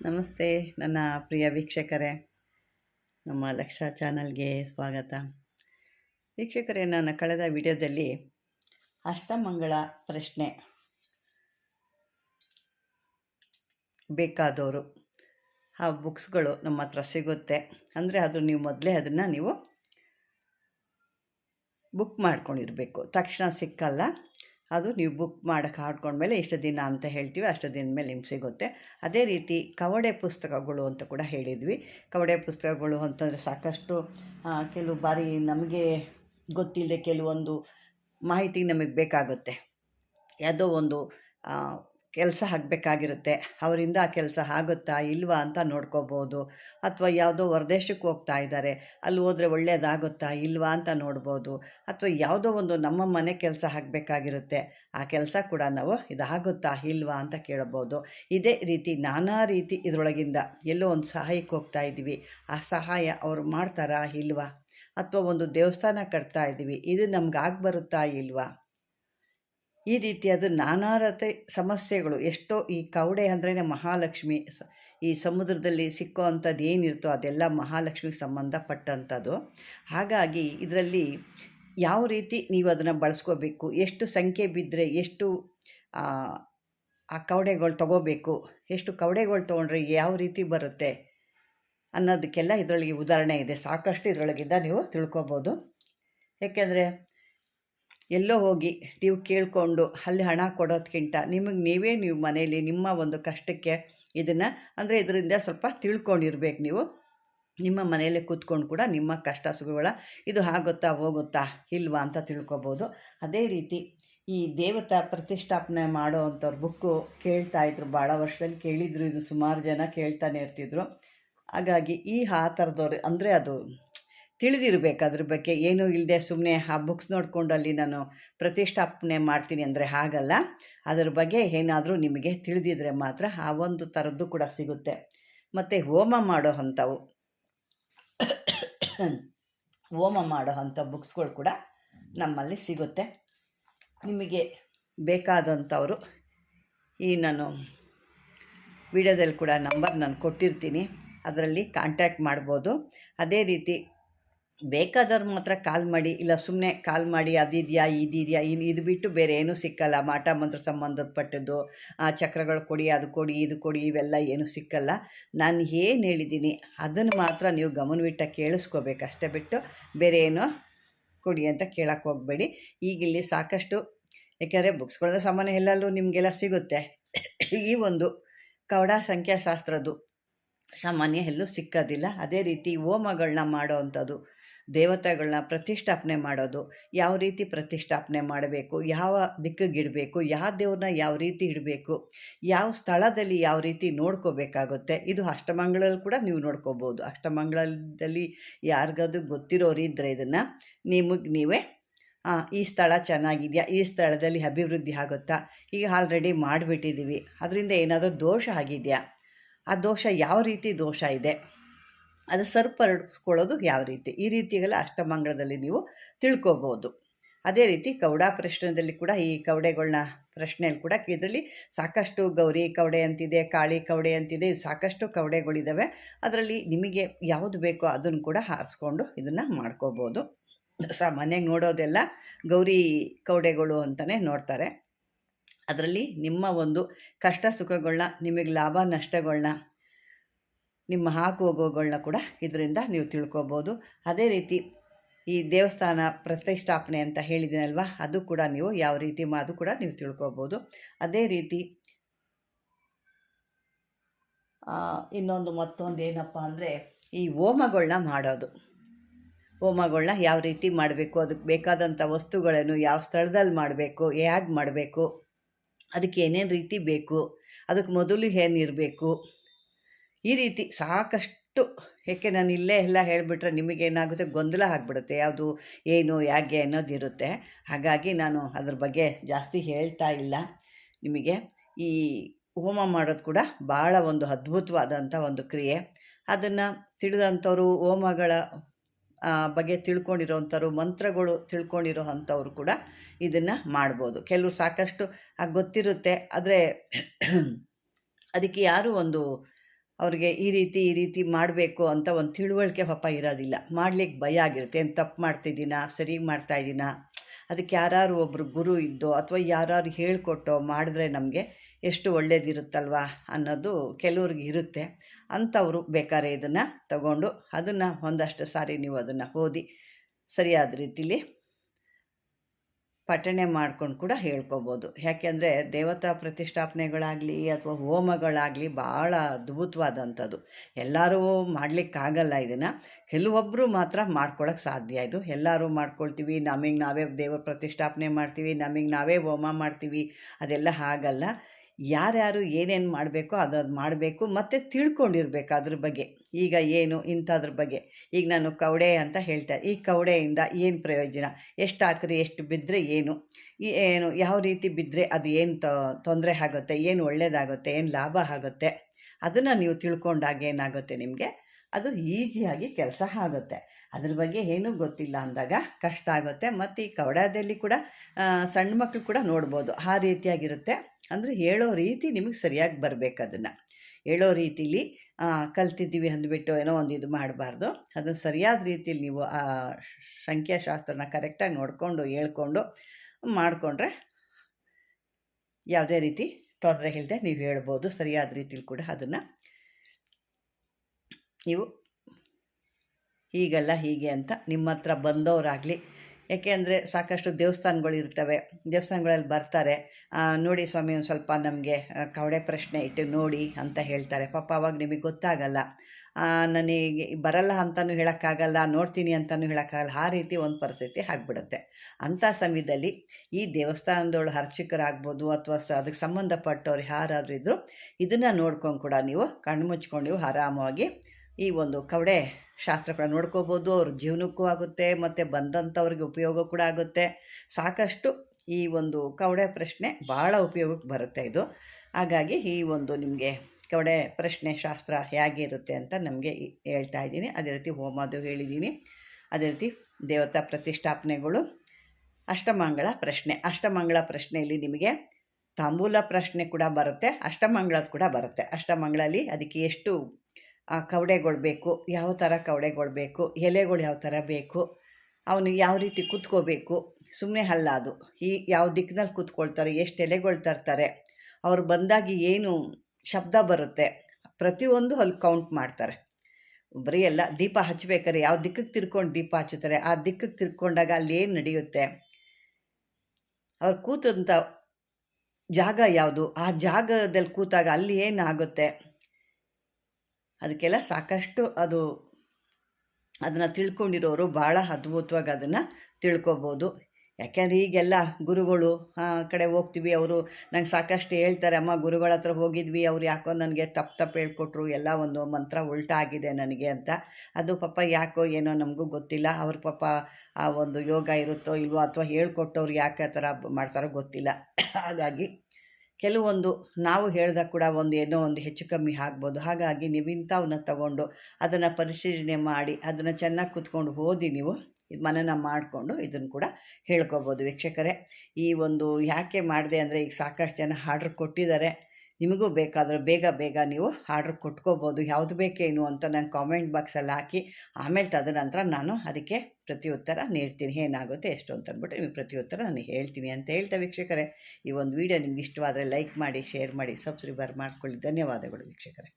ನಮಸ್ತೆ, ನನ್ನ ಪ್ರಿಯ ವೀಕ್ಷಕರೇ. ನಮ್ಮ ಲಕ್ಷ ಚಾನಲ್ಗೆ ಸ್ವಾಗತ. ವೀಕ್ಷಕರೇ, ನಾನು ಕಳೆದ ವಿಡಿಯೋದಲ್ಲಿ ಅಷ್ಟಮಂಗಳ ಪ್ರಶ್ನೆ ಬೇಕಾದವರು ಆ ಬುಕ್ಸ್ಗಳು ನಮ್ಮ ಹತ್ರ ಸಿಗುತ್ತೆ. ಅಂದರೆ ಅದು ನೀವು ಮೊದಲೇ ಅದನ್ನು ನೀವು ಬುಕ್ ಮಾಡ್ಕೊಂಡಿರಬೇಕು. ತಕ್ಷಣ ಸಿಕ್ಕಲ್ಲ. ಅದು ನೀವು ಬುಕ್ ಮಾಡೋಕ್ಕೆ ಹಾಡ್ಕೊಂಡ್ಮೇಲೆ ಇಷ್ಟು ದಿನ ಅಂತ ಹೇಳ್ತೀವಿ, ಅಷ್ಟು ದಿನದ ಮೇಲೆ ನಿಮ್ಗೆ ಸಿಗುತ್ತೆ. ಅದೇ ರೀತಿ ಕವಡೆ ಪುಸ್ತಕಗಳು ಅಂತ ಕೂಡ ಹೇಳಿದ್ವಿ. ಕವಡೆ ಪುಸ್ತಕಗಳು ಅಂತಂದರೆ ಸಾಕಷ್ಟು ಕೆಲವು ಬಾರಿ ನಮಗೆ ಗೊತ್ತಿಲ್ಲದೆ ಕೆಲವೊಂದು ಮಾಹಿತಿ ನಮಗೆ ಬೇಕಾಗುತ್ತೆ. ಯಾವುದೋ ಒಂದು ಕೆಲಸ ಆಗಬೇಕಾಗಿರುತ್ತೆ ಅವರಿಂದ ಆ ಕೆಲಸ ಆಗುತ್ತಾ ಇಲ್ವಾ ಅಂತ ನೋಡ್ಕೋಬೋದು. ಅಥವಾ ಯಾವುದೋ ಹೊರದೇಶಕ್ಕೆ ಹೋಗ್ತಾ ಇದ್ದಾರೆ. ಅಲ್ಲಿ ಹೋದರೆ ಒಳ್ಳೆಯದಾಗುತ್ತಾ ಇಲ್ವಾ ಅಂತ ನೋಡ್ಬೋದು. ಅಥವಾ ಯಾವುದೋ ಒಂದು ನಮ್ಮ ಮನೆ ಕೆಲಸ ಆಗಬೇಕಾಗಿರುತ್ತೆ ಆ ಕೆಲಸ ಕೂಡ ನಾವು ಇದಾಗುತ್ತಾ ಇಲ್ವಾ ಅಂತ ಕೇಳ್ಬೋದು. ಇದೇ ರೀತಿ ನಾನಾ ರೀತಿ ಇದರೊಳಗಿಂದ ಎಲ್ಲೋ ಒಂದು ಸಹಾಯಕ್ಕೆ ಹೋಗ್ತಾ ಇದ್ದೀವಿ. ಆ ಸಹಾಯ ಅವರು ಮಾಡ್ತಾರಾ ಇಲ್ವಾ? ಅಥವಾ ಒಂದು ದೇವಸ್ಥಾನ ಕಟ್ತಾ ಇದ್ದೀವಿ. ಇದು ನಮ್ಗೆ ಆಗಿ ಬರುತ್ತಾ ಇಲ್ವಾ? ಈ ರೀತಿಯಾದ ನಾನಾ ರೀತಿ ಸಮಸ್ಯೆಗಳು. ಎಷ್ಟೋ ಈ ಕವಡೆ ಅಂದ್ರೇ ಮಹಾಲಕ್ಷ್ಮಿ. ಈ ಸಮುದ್ರದಲ್ಲಿ ಸಿಕ್ಕೋ ಅಂಥದ್ದು ಏನಿರ್ತೋ ಅದೆಲ್ಲ ಮಹಾಲಕ್ಷ್ಮಿಗೆ ಸಂಬಂಧಪಟ್ಟಂಥದ್ದು. ಹಾಗಾಗಿ ಇದರಲ್ಲಿ ಯಾವ ರೀತಿ ನೀವು ಅದನ್ನು ಬಳಸ್ಕೋಬೇಕು? ಎಷ್ಟು ಸಂಖ್ಯೆ ಬಿದ್ದರೆ ಎಷ್ಟು, ಆ ಕವಡೆಗಳು ತಗೋಬೇಕು? ಎಷ್ಟು ಕವಡೆಗಳು ತೊಗೊಂಡ್ರೆ ಯಾವ ರೀತಿ ಬರುತ್ತೆ? ಅನ್ನೋದಕ್ಕೆಲ್ಲ ಇದರೊಳಗೆ ಉದಾಹರಣೆ ಇದೆ. ಸಾಕಷ್ಟು ಇದರೊಳಗಿಂದ ನೀವು ತಿಳ್ಕೊಬೋದು. ಏಕೆಂದರೆ ಎಲ್ಲೋ ಹೋಗಿ ನೀವು ಕೇಳಿಕೊಂಡು ಅಲ್ಲಿ ಹಣ ಕೊಡೋದಕ್ಕಿಂತ ನಿಮಗೆ ನೀವೇ ನೀವು ಮನೆಯಲ್ಲಿ ನಿಮ್ಮ ಒಂದು ಕಷ್ಟಕ್ಕೆ ಇದನ್ನು ಅಂದರೆ ಇದರಿಂದ ಸ್ವಲ್ಪ ತಿಳ್ಕೊಂಡಿರ್ಬೇಕು ನೀವು. ನಿಮ್ಮ ಮನೆಯಲ್ಲೇ ಕೂತ್ಕೊಂಡು ಕೂಡ ನಿಮ್ಮ ಕಷ್ಟ ಸುಖಗಳ ಇದು ಆಗುತ್ತಾ ಹೋಗುತ್ತಾ ಇಲ್ವಾ ಅಂತ ತಿಳ್ಕೊಬೋದು. ಅದೇ ರೀತಿ ಈ ದೇವತಾ ಪ್ರತಿಷ್ಠಾಪನೆ ಮಾಡೋ ಅಂಥವ್ರ ಬುಕ್ಕು ಕೇಳ್ತಾ ಇದ್ರು, ಭಾಳ ವರ್ಷದಲ್ಲಿ ಕೇಳಿದ್ರು, ಇದು ಸುಮಾರು ಜನ ಕೇಳ್ತಾನೆ ಇರ್ತಿದ್ರು. ಹಾಗಾಗಿ ಈ ಆ ಥರದವ್ರು ಅಂದರೆ ಅದು ತಿಳಿದಿರ್ಬೇಕು ಅದ್ರ ಬಗ್ಗೆ. ಏನೂ ಇಲ್ಲದೆ ಸುಮ್ಮನೆ ಆ ಬುಕ್ಸ್ ನೋಡಿಕೊಂಡು ಅಲ್ಲಿ ನಾನು ಪ್ರತಿಷ್ಠಾಪನೆ ಮಾಡ್ತೀನಿ ಅಂದರೆ ಹಾಗಲ್ಲ. ಅದ್ರ ಬಗ್ಗೆ ಏನಾದರೂ ನಿಮಗೆ ತಿಳಿದಿದ್ರೆ ಮಾತ್ರ ಆ ಒಂದು ಥರದ್ದು ಕೂಡ ಸಿಗುತ್ತೆ. ಮತ್ತು ಹೋಮ ಮಾಡೋ ಅಂಥವು ಹೋಮ ಮಾಡೋ ಅಂಥ ಬುಕ್ಸ್ಗಳು ಕೂಡ ನಮ್ಮಲ್ಲಿ ಸಿಗುತ್ತೆ. ನಿಮಗೆ ಬೇಕಾದಂಥವರು ಈ ನಾನು ವಿಡಿಯೋದಲ್ಲಿ ಕೂಡ ನಂಬರ್ ನಾನು ಕೊಟ್ಟಿರ್ತೀನಿ. ಅದರಲ್ಲಿ ಕಾಂಟ್ಯಾಕ್ಟ್ ಮಾಡ್ಬೋದು. ಅದೇ ರೀತಿ ಬೇಕಾದವ್ರು ಮಾತ್ರ ಕಾಲ್ ಮಾಡಿ, ಇಲ್ಲ ಸುಮ್ಮನೆ ಕಾಲ್ ಮಾಡಿ ಅದಿದೆಯಾ ಇದಿದೆಯಾ ಇನ್ನು ಇದು ಬಿಟ್ಟು ಬೇರೆ ಏನೂ ಸಿಕ್ಕಲ್ಲ. ಮಾಟ, ಮಂತ್ರ ಸಂಬಂಧಪಟ್ಟದ್ದು, ಆ ಚಕ್ರಗಳು ಕೊಡಿ, ಅದು ಕೊಡಿ, ಇದು ಕೊಡಿ, ಇವೆಲ್ಲ ಏನೂ ಸಿಕ್ಕಲ್ಲ. ನಾನು ಏನು ಹೇಳಿದ್ದೀನಿ ಅದನ್ನು ಮಾತ್ರ ನೀವು ಗಮನವಿಟ್ಟ ಕೇಳಿಸ್ಕೋಬೇಕು. ಅಷ್ಟೇ ಬಿಟ್ಟು ಬೇರೆ ಏನೋ ಕೊಡಿ ಅಂತ ಕೇಳಕ್ಕೆ ಹೋಗಬೇಡಿ. ಈಗ ಇಲ್ಲಿ ಸಾಕಷ್ಟು ಏಕೆಂದರೆ ಬುಕ್ಸ್ಗಳನ್ನ ಸಾಮಾನ್ಯ ಎಲ್ಲಲ್ಲೂ ನಿಮಗೆಲ್ಲ ಸಿಗುತ್ತೆ. ಈ ಒಂದು ಕವಡ ಸಂಖ್ಯಾಶಾಸ್ತ್ರದ್ದು ಸಾಮಾನ್ಯ ಎಲ್ಲೂ ಸಿಕ್ಕೋದಿಲ್ಲ. ಅದೇ ರೀತಿ ಹೋಮಗಳನ್ನ ಮಾಡೋ ಅಂಥದ್ದು. ದೇವತೆಗಳನ್ನ ಪ್ರತಿಷ್ಠಾಪನೆ ಮಾಡೋದು, ಯಾವ ರೀತಿ ಪ್ರತಿಷ್ಠಾಪನೆ ಮಾಡಬೇಕು, ಯಾವ ದಿಕ್ಕಿಗಿಡಬೇಕು, ಯಾವ ದೇವ್ರನ್ನ ಯಾವ ರೀತಿ ಇಡಬೇಕು, ಯಾವ ಸ್ಥಳದಲ್ಲಿ ಯಾವ ರೀತಿ ನೋಡ್ಕೋಬೇಕಾಗುತ್ತೆ, ಇದು ಅಷ್ಟಮಂಗಳಲ್ಲಿ ಕೂಡ ನೀವು ನೋಡ್ಕೋಬೋದು. ಅಷ್ಟಮಂಗಳದಲ್ಲಿ ಗೊತ್ತಿರೋರು ಇದ್ದರೆ ಇದನ್ನು ನಿಮಗೆ ನೀವೇ ಈ ಸ್ಥಳ ಚೆನ್ನಾಗಿದೆಯಾ, ಈ ಸ್ಥಳದಲ್ಲಿ ಅಭಿವೃದ್ಧಿ ಆಗುತ್ತಾ, ಈಗ ಆಲ್ರೆಡಿ ಮಾಡಿಬಿಟ್ಟಿದ್ದೀವಿ ಅದರಿಂದ ಏನಾದರೂ ದೋಷ ಆಗಿದೆಯಾ? ಆ ದೋಷ ಯಾವ ರೀತಿ ದೋಷ ಇದೆ? ಅದು ಸರಿಪಡಿಸ್ಕೊಳ್ಳೋದು ಯಾವ ರೀತಿ? ಈ ರೀತಿಗೆಲ್ಲ ಅಷ್ಟಮಂಗಳದಲ್ಲಿ ನೀವು ತಿಳ್ಕೊಬೋದು. ಅದೇ ರೀತಿ ಕೌಡಾ ಪ್ರಶ್ನದಲ್ಲಿ ಕೂಡ ಈ ಕವಡೆಗಳನ್ನ ಪ್ರಶ್ನೆಯಲ್ಲಿ ಕೂಡ ಇದರಲ್ಲಿ ಸಾಕಷ್ಟು ಗೌರಿ ಕವಡೆ ಅಂತಿದೆ, ಕಾಳಿ ಕವಡೆ ಅಂತಿದೆ, ಸಾಕಷ್ಟು ಕವಡೆಗಳಿದ್ದಾವೆ ಅದರಲ್ಲಿ ನಿಮಗೆ ಯಾವುದು ಬೇಕೋ ಅದನ್ನು ಕೂಡ ಹಾರಿಸ್ಕೊಂಡು ಇದನ್ನು ಮಾಡ್ಕೋಬೋದು. ಸಾಮಾನ್ಯವಾಗಿ ನೋಡೋದೆಲ್ಲ ಗೌರಿ ಕವಡೆಗಳು ಅಂತಲೇ ನೋಡ್ತಾರೆ. ಅದರಲ್ಲಿ ನಿಮ್ಮ ಒಂದು ಕಷ್ಟ ಸುಖಗಳನ್ನ ನಿಮಗೆ ಲಾಭ ನಷ್ಟಗಳನ್ನ ನಿಮ್ಮ ಹಾಕು ಹೋಗೋಗಳನ್ನ ಕೂಡ ಇದರಿಂದ ನೀವು ತಿಳ್ಕೊಬೋದು. ಅದೇ ರೀತಿ ಈ ದೇವಸ್ಥಾನ ಪ್ರತಿಷ್ಠಾಪನೆ ಅಂತ ಹೇಳಿದ್ದೀನಲ್ವ, ಅದು ಕೂಡ ನೀವು ಯಾವ ರೀತಿ ಅದು ಕೂಡ ನೀವು ತಿಳ್ಕೊಬೋದು. ಅದೇ ರೀತಿ ಇನ್ನೊಂದು ಮತ್ತೊಂದು ಏನಪ್ಪ ಅಂದರೆ ಈ ಹೋಮಗಳನ್ನ ಮಾಡೋದು. ಹೋಮಗಳನ್ನ ಯಾವ ರೀತಿ ಮಾಡಬೇಕು, ಅದಕ್ಕೆ ಬೇಕಾದಂಥ ವಸ್ತುಗಳನ್ನು ಯಾವ ಸ್ಥಳದಲ್ಲಿ ಮಾಡಬೇಕು, ಹೇಗೆ ಮಾಡಬೇಕು, ಅದಕ್ಕೆ ಏನೇನು ರೀತಿ ಬೇಕು, ಅದಕ್ಕೆ ಮೊದಲು ಏನಿರಬೇಕು ಈ ರೀತಿ ಸಾಕಷ್ಟು, ಏಕೆ ನಾನು ಇಲ್ಲೇ ಎಲ್ಲ ಹೇಳಿಬಿಟ್ರೆ ನಿಮಗೇನಾಗುತ್ತೆ ಗೊಂದಲ ಆಗಿಬಿಡುತ್ತೆ. ಯಾವುದು ಏನು ಯಾಕೆ ಅನ್ನೋದಿರುತ್ತೆ ಹಾಗಾಗಿ ನಾನು ಅದ್ರ ಬಗ್ಗೆ ಜಾಸ್ತಿ ಹೇಳ್ತಾ ಇಲ್ಲ. ನಿಮಗೆ ಈ ಹೋಮ ಮಾಡೋದು ಕೂಡ ಭಾಳ ಒಂದು ಅದ್ಭುತವಾದಂಥ ಒಂದು ಕ್ರಿಯೆ. ಅದನ್ನು ತಿಳಿದಂಥವ್ರು, ಹೋಮಗಳ ಬಗ್ಗೆ ತಿಳ್ಕೊಂಡಿರೋವಂಥವ್ರು ಮಂತ್ರಗಳು ತಿಳ್ಕೊಂಡಿರೋ ಅಂಥವ್ರು ಕೂಡ ಇದನ್ನು ಮಾಡ್ಬೋದು. ಕೆಲವರು ಸಾಕಷ್ಟು ಗೊತ್ತಿರುತ್ತೆ. ಆದರೆ, ಅದಕ್ಕೆ ಯಾರು ಒಂದು ಅವ್ರಿಗೆ ಈ ರೀತಿ ಈ ರೀತಿ ಮಾಡಬೇಕು ಅಂತ ಒಂದು ತಿಳುವಳಿಕೆ ಪಾಪ ಇರೋದಿಲ್ಲ. ಮಾಡ್ಲಿಕ್ಕೆ ಭಯ ಆಗಿರುತ್ತೆ. ಏನು ತಪ್ಪು ಮಾಡ್ತಿದ್ದೀನಾ? ಸರಿ ಮಾಡ್ತಾಯಿದ್ದೀನಾ ಅದಕ್ಕೆ ಯಾರು ಒಬ್ಬರು ಗುರು ಇದ್ದೋ ಅಥವಾ ಯಾರು ಹೇಳ್ಕೊಟ್ಟೋ ಮಾಡಿದ್ರೆ ನಮಗೆ ಎಷ್ಟು ಒಳ್ಳೇದಿರುತ್ತಲ್ವ ಅನ್ನೋದು ಕೆಲವ್ರಿಗೆ ಇರುತ್ತೆ. ಅಂಥವರು ಬೇಕಾದ್ರೆ ಇದನ್ನು ತಗೊಂಡು ಅದನ್ನು ಒಂದಷ್ಟು ಸಾರಿ ನೀವು ಅದನ್ನು ಓದಿ ಸರಿಯಾದ ರೀತಿಲಿ ಪಠಣೆ ಮಾಡ್ಕೊಂಡು ಕೂಡ ಹೇಳ್ಕೊಬೋದು. ಯಾಕೆಂದರೆ ದೇವತಾ ಪ್ರತಿಷ್ಠಾಪನೆಗಳಾಗಲಿ ಅಥವಾ ಹೋಮಗಳಾಗಲಿ ಭಾಳ ಅದ್ಭುತವಾದಂಥದ್ದು. ಎಲ್ಲರೂ ಮಾಡಲಿಕ್ಕಾಗಲ್ಲ ಇದನ್ನು. ಕೆಲವೊಬ್ಬರು ಮಾತ್ರ ಮಾಡ್ಕೊಳಕ್ಕೆ ಸಾಧ್ಯ ಇದು. ಎಲ್ಲರೂ ಮಾಡ್ಕೊಳ್ತೀವಿ. ನಮಗೆ ನಾವೇ ದೇವ ಪ್ರತಿಷ್ಠಾಪನೆ ಮಾಡ್ತೀವಿ. ನಮಗೆ ನಾವೇ ಹೋಮ ಮಾಡ್ತೀವಿ. ಅದೆಲ್ಲ ಹಾಗಲ್ಲ. ಯಾರ್ಯಾರು ಏನೇನು ಮಾಡಬೇಕೋ ಅದನ್ನು ಮಾಡಬೇಕು ಮತ್ತು ತಿಳ್ಕೊಂಡಿರ್ಬೇಕು ಅದ್ರ ಬಗ್ಗೆ. ಈಗ ಏನು, ಇಂಥದ್ರ ಬಗ್ಗೆ. ಈಗ ನಾನು ಕವಡೆ ಅಂತ ಹೇಳ್ತಾ, ಈ ಕವಡೆಯಿಂದ ಏನು ಪ್ರಯೋಜನ? ಎಷ್ಟು ಹಾಕ್ರಿ, ಎಷ್ಟು ಬಿದ್ದರೆ ಏನು? ಏನು, ಯಾವ ರೀತಿ ಬಿದ್ದರೆ ಅದು ಏನು ತೊಂದರೆ ಆಗುತ್ತೆ, ಏನು ಒಳ್ಳೆಯದಾಗುತ್ತೆ ಏನು ಲಾಭ ಆಗುತ್ತೆ? ಅದನ್ನು ನೀವು ತಿಳ್ಕೊಂಡಾಗ ಏನಾಗುತ್ತೆ ನಿಮಗೆ? ಅದು ಈಜಿಯಾಗಿ ಕೆಲಸ ಆಗುತ್ತೆ. ಅದ್ರ ಬಗ್ಗೆ ಏನೂ ಗೊತ್ತಿಲ್ಲ ಅಂದಾಗ ಕಷ್ಟ ಆಗುತ್ತೆ. ಮತ್ತು ಈ ಕವಡದಲ್ಲಿ ಕೂಡ ಸಣ್ಣ ಮಕ್ಕಳು ಕೂಡ ನೋಡ್ಬೋದು. ಆ ರೀತಿಯಾಗಿರುತ್ತೆ. ಅಂದರೆ ಹೇಳೋ ರೀತಿ ನಿಮಗೆ ಸರಿಯಾಗಿ ಬರಬೇಕು ಅದನ್ನು. ಹೇಳೋ ರೀತಿಲಿ ಕಲ್ತಿದ್ದೀವಿ ಅಂದ್ಬಿಟ್ಟು ಏನೋ ಒಂದು ಇದು ಮಾಡಬಾರ್ದು. ಅದನ್ನು ಸರಿಯಾದ ರೀತಿಲಿ ನೀವು ಆ ಸಂಖ್ಯಾಶಾಸ್ತ್ರನ ಕರೆಕ್ಟಾಗಿ ನೋಡಿಕೊಂಡು, ಹೇಳ್ಕೊಂಡು, ಮಾಡಿಕೊಂಡ್ರೆ ಯಾವುದೇ ರೀತಿ ತೊಂದರೆ ಇಲ್ಲದೆ ನೀವು ಹೇಳ್ಬೋದು. ಸರಿಯಾದ ರೀತಿಲಿ ಕೂಡ ಅದನ್ನು ನೀವು ಹೀಗಲ್ಲ ಹೀಗೆ ಅಂತ ನಿಮ್ಮ ಹತ್ರ ಬಂದವರಾಗಲಿ ಯಾಕೆ ಅಂದರೆ ಸಾಕಷ್ಟು ದೇವಸ್ಥಾನಗಳು ಇರ್ತವೆ. ದೇವಸ್ಥಾನಗಳಲ್ಲಿ ಬರ್ತಾರೆ. ನೋಡಿ ಸ್ವಾಮಿ, ಒಂದು ಸ್ವಲ್ಪ ನಮಗೆ ಕವಡೆ ಪ್ರಶ್ನೆ ಇಟ್ಟು ನೋಡಿ ಅಂತ ಹೇಳ್ತಾರೆ. ಪಾಪ ಅವಾಗ ನಿಮಗೆ ಗೊತ್ತಾಗಲ್ಲ. ನನಗೆ ಬರಲ್ಲ ಅಂತಲೂ ಹೇಳೋಕ್ಕಾಗಲ್ಲ, ನೋಡ್ತೀನಿ ಅಂತಲೂ ಹೇಳೋಕ್ಕಾಗಲ್ಲ. ಆ ರೀತಿ ಒಂದು ಪರಿಸ್ಥಿತಿ ಆಗಿಬಿಡುತ್ತೆ. ಅಂಥ ಸಮಯದಲ್ಲಿ ಈ ದೇವಸ್ಥಾನದೊಳು ಅರ್ಚಕರಾಗ್ಬೋದು ಅಥವಾ ಸ, ಅದಕ್ಕೆ ಸಂಬಂಧಪಟ್ಟವ್ರು ಯಾರಾದರೂ ಇದ್ದರೂ ಇದನ್ನು ನೋಡ್ಕೊಂಡು ಕೂಡ ನೀವು ಕಣ್ಣು ಮುಚ್ಕೊಂಡು ನೀವು ಆರಾಮವಾಗಿ ಈ ಒಂದು ಕವಡೆ ಶಾಸ್ತ್ರ ಕೂಡ ನೋಡ್ಕೋಬೋದು, ಅವ್ರ ಜೀವನಕ್ಕೂ ಆಗುತ್ತೆ, ಮತ್ತು ಬಂದಂಥವ್ರಿಗೆ ಉಪಯೋಗ ಕೂಡ ಆಗುತ್ತೆ. ಸಾಕಷ್ಟು ಈ ಒಂದು ಕವಡೆ ಪ್ರಶ್ನೆ ಭಾಳ ಉಪಯೋಗಕ್ಕೆ ಬರುತ್ತೆ ಇದು. ಹಾಗಾಗಿ ಈ ಒಂದು ನಿಮಗೆ ಕವಡೆ ಪ್ರಶ್ನೆ ಶಾಸ್ತ್ರ ಹೇಗಿರುತ್ತೆ ಅಂತ ನಮಗೆ ಹೇಳ್ತಾ ಇದ್ದೀನಿ. ಅದೇ ರೀತಿ ಹೋಮದು ಹೇಳಿದ್ದೀನಿ. ಅದೇ ರೀತಿ ದೇವತಾ ಪ್ರತಿಷ್ಠಾಪನೆಗಳು. ಅಷ್ಟಮಂಗಳ ಪ್ರಶ್ನೆ. ಅಷ್ಟಮಂಗಳ ಪ್ರಶ್ನೆಯಲ್ಲಿ ನಿಮಗೆ ತಾಂಬೂಲ ಪ್ರಶ್ನೆ ಕೂಡ ಬರುತ್ತೆ ಅಷ್ಟಮಂಗಳದ ಕೂಡ ಬರುತ್ತೆ. ಅಷ್ಟಮಂಗಳಲ್ಲಿ ಅದಕ್ಕೆ ಎಷ್ಟು ಆ ಕವಡೆಗಳು ಬೇಕು, ಯಾವ ಥರ ಕವಡೆಗಳು ಬೇಕು, ಎಲೆಗಳು ಯಾವ ಥರ ಬೇಕು, ಅವನು ಯಾವ ರೀತಿ ಕೂತ್ಕೋಬೇಕು ಸುಮ್ಮನೆ ಅಲ್ಲ ಅದು. ಈ ಯಾವ ದಿಕ್ಕಿನಲ್ಲಿ ಕೂತ್ಕೊಳ್ತಾರೆ, ಎಷ್ಟು ಎಲೆಗಳು ತರ್ತಾರೆ, ಅವ್ರು ಬಂದಾಗ ಏನು ಶಬ್ದ ಬರುತ್ತೆ, ಪ್ರತಿಯೊಂದು ಅಲ್ಲಿ ಕೌಂಟ್ ಮಾಡ್ತಾರೆ. ಬರೀ ಎಲ್ಲ ದೀಪ ಹಚ್ಚಬೇಕಾದ್ರೆ ಯಾವ ದಿಕ್ಕಿಗೆ ತಿರ್ಕೊಂಡು ದೀಪ ಹಚ್ಚುತ್ತಾರೆ, ಆ ದಿಕ್ಕಿಗೆ ತಿರ್ಕೊಂಡಾಗ ಅಲ್ಲಿ ಏನು ನಡೆಯುತ್ತೆ? ಅವ್ರು ಕೂತಂಥ ಜಾಗ ಯಾವುದು? ಆ ಜಾಗದಲ್ಲಿ ಕೂತಾಗ ಅಲ್ಲಿ ಏನಾಗುತ್ತೆ? ಅದಕ್ಕೆಲ್ಲ ಸಾಕಷ್ಟು ಅದು ಅದನ್ನು ತಿಳ್ಕೊಂಡಿರೋರು ಭಾಳ ಅದ್ಭುತವಾಗಿ ಅದನ್ನು ತಿಳ್ಕೊಬೋದು. ಯಾಕೆಂದರೆ ಈಗೆಲ್ಲ ಗುರುಗಳು, ಆ, ಕಡೆ ಹೋಗ್ತೀವಿ, ಅವರು ನಂಗೆ ಸಾಕಷ್ಟು ಹೇಳ್ತಾರೆ, ಅಮ್ಮ, ಗುರುಗಳ ಹತ್ರ ಹೋಗಿದ್ವಿ, ಅವ್ರು ಯಾಕೋ ನನಗೆ ತಪ್ಪು ತಪ್ಪು ಹೇಳ್ಕೊಟ್ರು, ಎಲ್ಲ ಒಂದು ಮಂತ್ರ ಉಲ್ಟಾ ಆಗಿದೆ ನನಗೆ ಅಂತ. ಅದು ಪಾಪ ಯಾಕೋ ಏನೋ ನಮಗೂ ಗೊತ್ತಿಲ್ಲ, ಅವ್ರ ಪಾಪ ಆ ಒಂದು ಯೋಗ ಇರುತ್ತೋ ಇಲ್ವೋ ಅಥವಾ ಹೇಳ್ಕೊಟ್ಟವ್ರು ಯಾಕೆ ಆ ಥರ ಮಾಡ್ತಾರೋ ಗೊತ್ತಿಲ್ಲ. ಹಾಗಾಗಿ ಕೆಲವೊಂದು ನಾವು ಹೇಳಿದಾಗ ಕೂಡ ಒಂದು ಏನೋ ಒಂದು ಹೆಚ್ಚು ಕಮ್ಮಿ ಆಗ್ಬೋದು ಹಾಗಾಗಿ ನೀವು ಇಂಥವನ್ನ ತಗೊಂಡು ಅದನ್ನು ಪರಿಶೀಲನೆ ಮಾಡಿ, ಅದನ್ನು ಚೆನ್ನಾಗಿ ಕೂತ್ಕೊಂಡು ಓದಿ ನೀವು ಮನನ ಮಾಡಿಕೊಂಡು ಇದನ್ನು ಕೂಡ ಹೇಳ್ಕೊಬೋದು. ವೀಕ್ಷಕರೇ, ಈ ಒಂದು ಯಾಕೆ ಮಾಡಿದೆ ಅಂದರೆ ಈಗ ಸಾಕಷ್ಟು ಜನ ಆರ್ಡ್ರ್ ಕೊಟ್ಟಿದ್ದಾರೆ. ನಿಮಗೂ ಬೇಕಾದರೆ ಬೇಗ ಬೇಗ ನೀವು ಆರ್ಡ್ರ್ ಕೊಟ್ಕೋಬೋದು. ಯಾವುದು ಬೇಕೇನು ಅಂತ ನಾನು ಕಾಮೆಂಟ್ ಬಾಕ್ಸಲ್ಲಿ ಹಾಕಿ, ಆಮೇಲೆ ತದನಂತರ ನಾನು ಅದಕ್ಕೆ ಪ್ರತಿ ಉತ್ತರ ನೀಡ್ತೀನಿ. ಏನಾಗುತ್ತೆ, ಎಷ್ಟು ಅಂತ ಅಂದ್ಬಿಟ್ಟು ನಿಮಗೆ ಪ್ರತಿ ಉತ್ತರ ನಾನು ಹೇಳ್ತೀನಿ ಅಂತ ಹೇಳ್ತಾ ವೀಕ್ಷಕರೇ. ಈ ಒಂದು ವಿಡಿಯೋ ನಿಮ್ಗೆ ಇಷ್ಟವಾದರೆ ಲೈಕ್ ಮಾಡಿ ಶೇರ್ ಮಾಡಿ ಸಬ್ಸ್ಕ್ರೈಬರ್ ಮಾಡ್ಕೊಳ್ಳಿ. ಧನ್ಯವಾದಗಳು ವೀಕ್ಷಕರೇ.